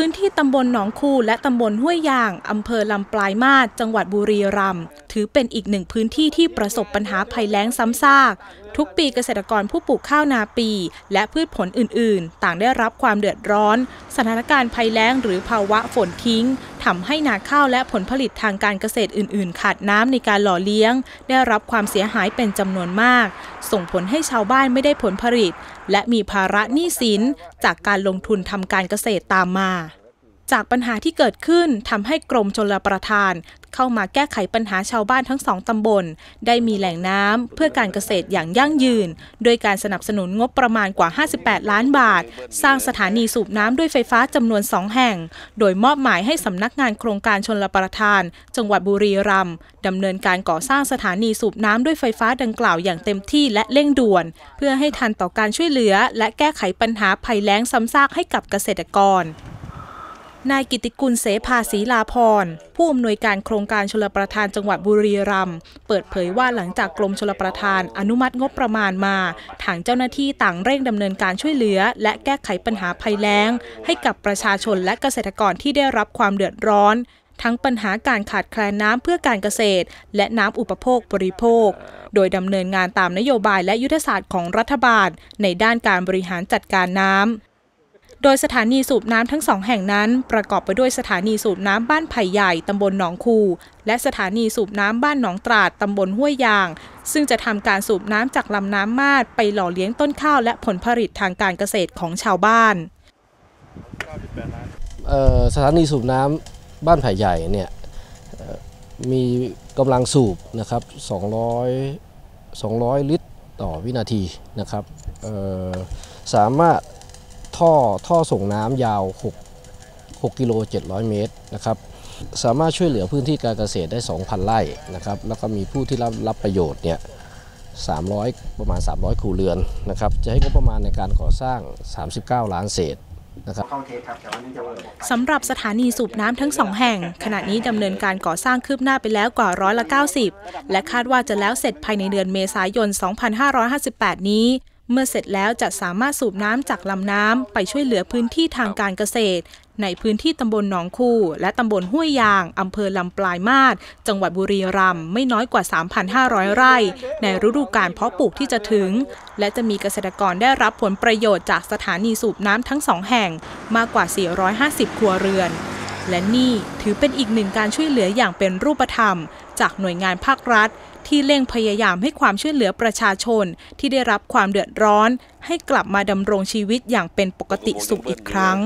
พื้นที่ตำบลหนองคูและตำบลห้วยยางอำเภอลำปลายมาศจังหวัดบุรีรัมย์ถือเป็นอีกหนึ่งพื้นที่ที่ประสบปัญหาภัยแล้งซ้ำซาก ทุกปีเกษตรกรผู้ปลูกข้าวนาปี และพืชผลอื่น ๆ ต่างได้รับความเดือดร้อน สถานการณ์ภัยแล้งหรือภาวะฝนทิ้งทำให้นาข้าวและผลผลิตทางการเกษตรอื่น ๆ ขาดน้ำในการหล่อเลี้ยง ได้รับความเสียหายเป็นจำนวนมาก ส่งผลให้ชาวบ้านไม่ได้ผลผลิต และมีภาระหนี้สินจากการลงทุนทำการเกษตรตามมา จากปัญหาที่เกิดขึ้นทำให้กรมชลประทาน เข้ามาแก้ไขปัญหาชาวบ้านทั้งสองตำบล ได้มีแหล่งน้ำเพื่อการเกษตรอย่างยั่งยืน โดยการสนับสนุนงบประมาณกว่า 58 ล้านบาท สร้างสถานีสูบน้ำด้วยไฟฟ้าจำนวน2แห่ง โดยมอบหมายให้สำนักงานโครงการชนลประทาน จังหวัดบุรีรัมย์ดำเนินการก่อสร้างสถานีสูบน้ำด้วยไฟฟ้าดังกล่าวอย่างเต็มที่และเร่งด่วน เพื่อให้ทันต่อการช่วยเหลือ และแก้ไขปัญหาภัยแล้งซ้ำซากให้กับเกษตรกร นายกิติกุลเสภาศีลาพร ผู้อำนวยการโครงการชลประทานจังหวัดบุรีรัมย์เปิดเผยว่าหลังจากกรมชลประทานอนุมัติงบประมาณมา ทางเจ้าหน้าที่ต่างเร่งดำเนินการช่วยเหลือ และแก้ไขปัญหาภัยแล้ง ให้กับประชาชนและเกษตรกรที่ได้รับความเดือดร้อนทั้งปัญหาการขาดแคลนน้ำเพื่อการเกษตร และน้ำอุปโภคบริโภค โดยดำเนินงานตามนโยบายและยุทธศาสตร์ของรัฐบาล ในด้านการบริหารจัดการน้ำ โดยสถานีสูบน้ำทั้งสองแห่งนั้น ประกอบไปด้วยสถานีสูบน้ำบ้านไผ่ใหญ่ตำบลหนองคู และสถานีสูบน้ำบ้านหนองตราดตำบลห้วยยาง ซึ่งจะทำการสูบน้ำจากลำน้ำมาดไปหล่อเลี้ยงต้นข้าวและผลผลิตทางการเกษตรของชาวบ้านสถานีสูบน้ำบ้านไผ่ใหญ่เนี่ยมีกำลังสูบนะครับ 200 200 ลิตรต่อวินาทีนะครับสามารถ ท่อท่อส่งน้ำยาว 6 6กิโล700 เมตรนะครับสามารถช่วยเหลือพื้นที่การเกษตรได้ 2,000 ไร่นะครับแล้วก็มีผู้ที่รับรับประโยชน์เนี่ย300 ประมาณ 300ครัวเรือนนะครับจะให้งบประมาณในการก่อสร้าง 39 ล้านเศษนะครับสำหรับสถานีสูบน้ำทั้งสองแห่ง ขณะนี้ดำเนินการก่อสร้างคืบหน้าไปแล้วกว่าร้อยละ 90 และคาดว่าจะแล้วเสร็จภายในเดือนเมษายน 2558 นี้ เมื่อเสร็จแล้วจะสามารถสูบน้ำจากลำน้ำไปช่วยเหลือพื้นที่ทางการเกษตร ในพื้นที่ตำบลหนองคู และตำบลห้วยยางอำเภอลำปลายมาศจังหวัดบุรีรัมย์ไม่น้อยกว่า 3,500 ไร่ ในฤดูกาลเพาะปลูกที่จะถึง และจะมีเกษตรกรได้รับผลประโยชน์จากสถานีสูบน้ำทั้งสองแห่งมากกว่า 450 ครัวเรือน และนี่ถือเป็นอีกหนึ่งการช่วยเหลืออย่างเป็นรูปธรรม จากหน่วยงานภาครัฐ ที่เร่งพยายามให้ความช่วยเหลือประชาชนที่ได้รับความเดือดร้อน ให้กลับมาดำรงชีวิตอย่างเป็นปกติสุขอีกครั้ง